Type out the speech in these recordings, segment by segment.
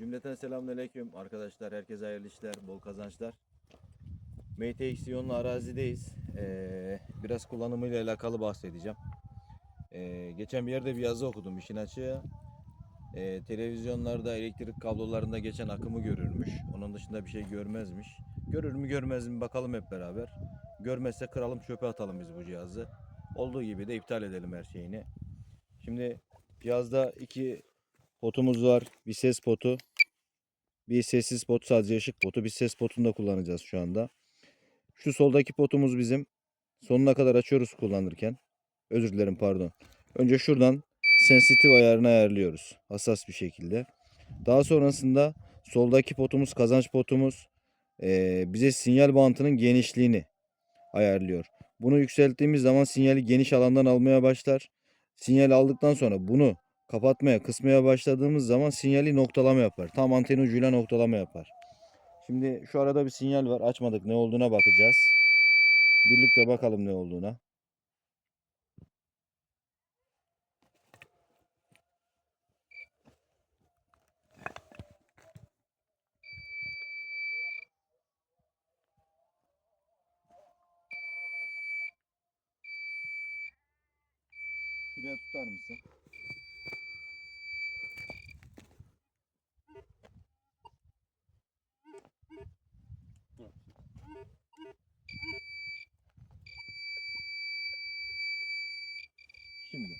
Cümleten selamünaleyküm arkadaşlar. Herkese hayırlı işler, bol kazançlar. MTX iyonlu arazideyiz. Ee, biraz kullanımıyla alakalı bahsedeceğim. Ee, geçen bir yerde bir yazı okudum işin açığı. Ee, televizyonlarda elektrik kablolarında geçen akımı görürmüş. Onun dışında bir şey görmezmiş. Görür mü görmez mi bakalım hep beraber. Görmezse kıralım çöpe atalım biz bu cihazı. Olduğu gibi de iptal edelim her şeyini. Şimdi cihazda iki potumuz var. Bir ses potu. Bir sessiz pot sadece ışık potu. Bir ses potunu da kullanacağız şu anda. Şu soldaki potumuz bizim. Sonuna kadar açıyoruz kullanırken. Özür dilerim pardon. Önce şuradan sensitif ayarını ayarlıyoruz. Hassas bir şekilde. Daha sonrasında soldaki potumuz kazanç potumuz eee, bize sinyal bantının genişliğini ayarlıyor. Bunu yükselttiğimiz zaman sinyali geniş alandan almaya başlar. Sinyal aldıktan sonra bunu kapatmaya, kısmaya başladığımız zaman sinyali noktalama yapar. Tam anten ucuyla noktalama yapar. Şimdi şu arada bir sinyal var. Açmadık. Ne olduğuna bakacağız. Birlikte bakalım ne olduğuna. Şuraya tutar mısın? Şimdi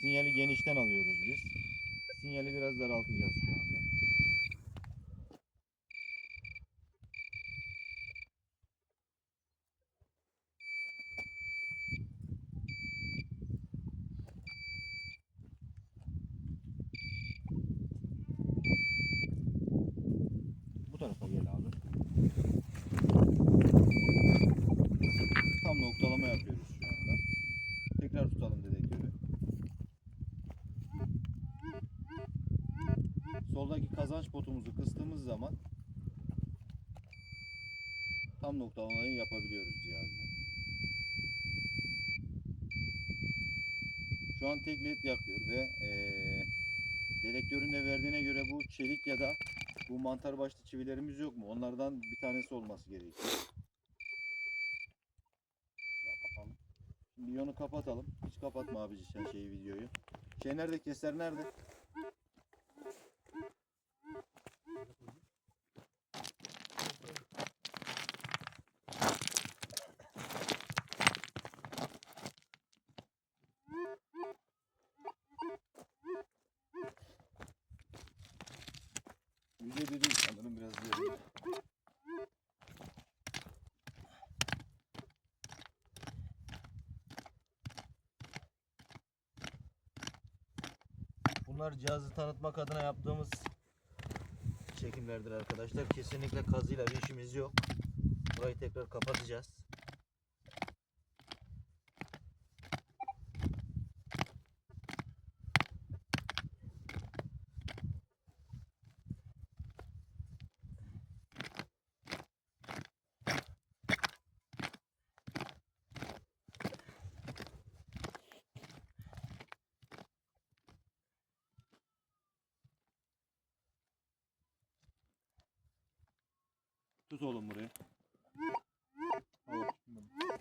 sinyali genişten alıyoruz biz. Sinyali biraz daraltacağız şu anda. Bu tarafa gel. Tam noktalama yapıyoruz şu anda. Tekrar tutalım dedektörü. Kazanç potumuzu kıstığımız zaman tam noktalamayı yapabiliyoruz cihazda. Şu an tek led yakıyor ve eee dedektörün de verdiğine göre bu çelik ya da bu mantar başlı çivilerimiz yok mu? Onlardan bir tanesi olması gerekiyor. Şimdi yonu kapatalım. Hiç kapatma abici sen şeyi videoyu. Şey nerede? Keser nerede? Yüzeyde değil sanırım biraz diyelim. Bunlar cihazı tanıtmak adına yaptığımız çekimlerdir arkadaşlar. Kesinlikle kazıyla bir işimiz yok. Burayı tekrar kapatacağız. Tut oğlum burayı. Al bakayım bunu.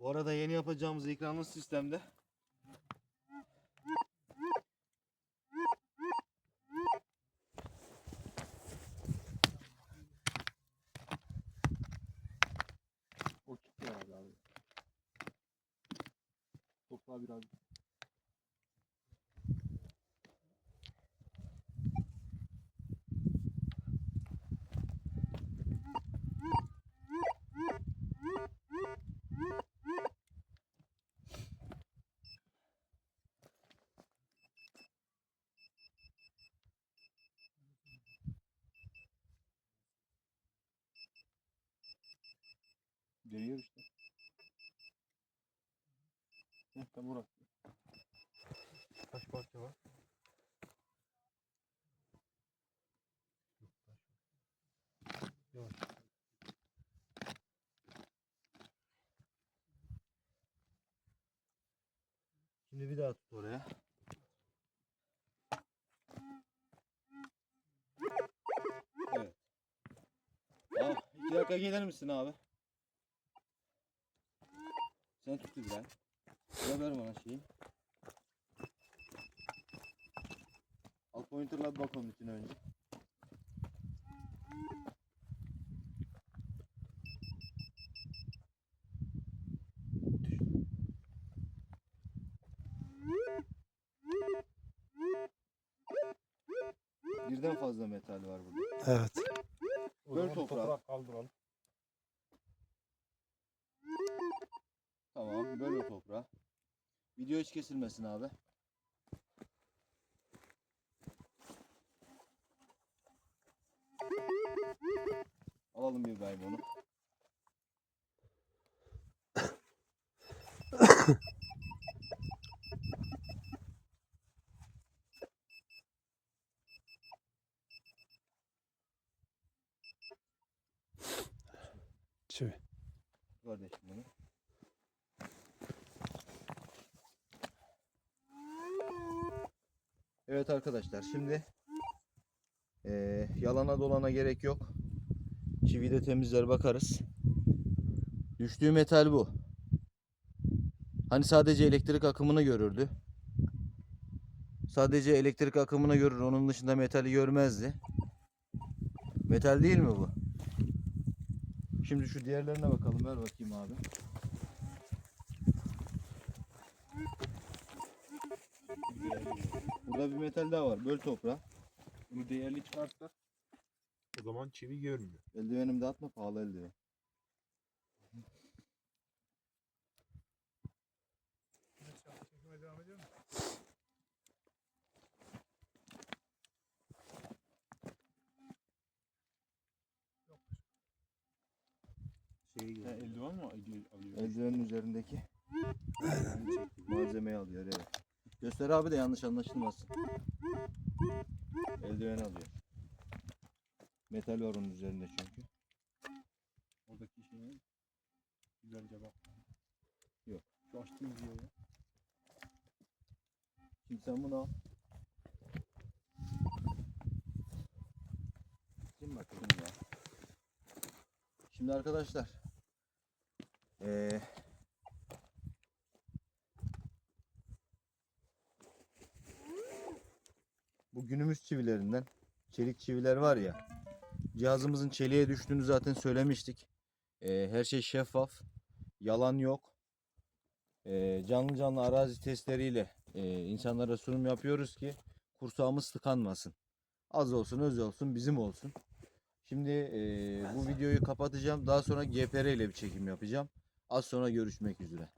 Bu arada yeni yapacağımız ekranlı sistemde o kitle abi. Toprağı biraz Dönüyor işte. Heh, tam burası. Kaç parça var? Şimdi bir daha tut oraya. Evet. Aa, iki dakika gelir misin abi? Sen tut İbrahim. Ya ver bana şeyi. Al pointerla bir bakalım içine önce. Birden fazla metal var burada. Evet. Zaman toprağı. toprak kaldıralım. Tamam, böyle toprağı. Video hiç kesilmesin abi. Alalım bir İbrahim onu. Çivi. Kardeşim bunu. Evet arkadaşlar şimdi eee, yalana dolana gerek yok. Çivi de temizler bakarız. Düştüğü metal bu. Hani sadece elektrik akımını görürdü. Sadece elektrik akımını görür. Onun dışında metali görmezdi. Metal değil mi bu? Şimdi şu diğerlerine bakalım. Ver bakayım abi. Burada bir metal daha var. Böl toprağı. Bunu değerli çıkarsa o zaman çivi görmüyor. Eldivenimi de atma pahalı eldiven. Şey ha, eldiven mi alıyor? Eldivenin üzerindeki malzemeyi alıyor evet. Göster abi de yanlış anlaşılmasın. Eldiven alıyor. Metal var onun üzerinde çünkü. Oradaki şeye güzelce bak. Yok. Şu açtığımız yere. Şimdi sen bunu al. Şimdi bakalım ya. Şimdi arkadaşlar. Eee günümüz çivilerinden çelik çiviler var ya. Cihazımızın çeliğe düştüğünü zaten söylemiştik. Eee, her şey şeffaf. Yalan yok. Eee, canlı canlı arazi testleriyle e, insanlara sunum yapıyoruz ki kursağımız tıkanmasın. Az olsun öz olsun bizim olsun. Şimdi e, bu videoyu kapatacağım. Daha sonra GPR ile bir çekim yapacağım. Az sonra görüşmek üzere.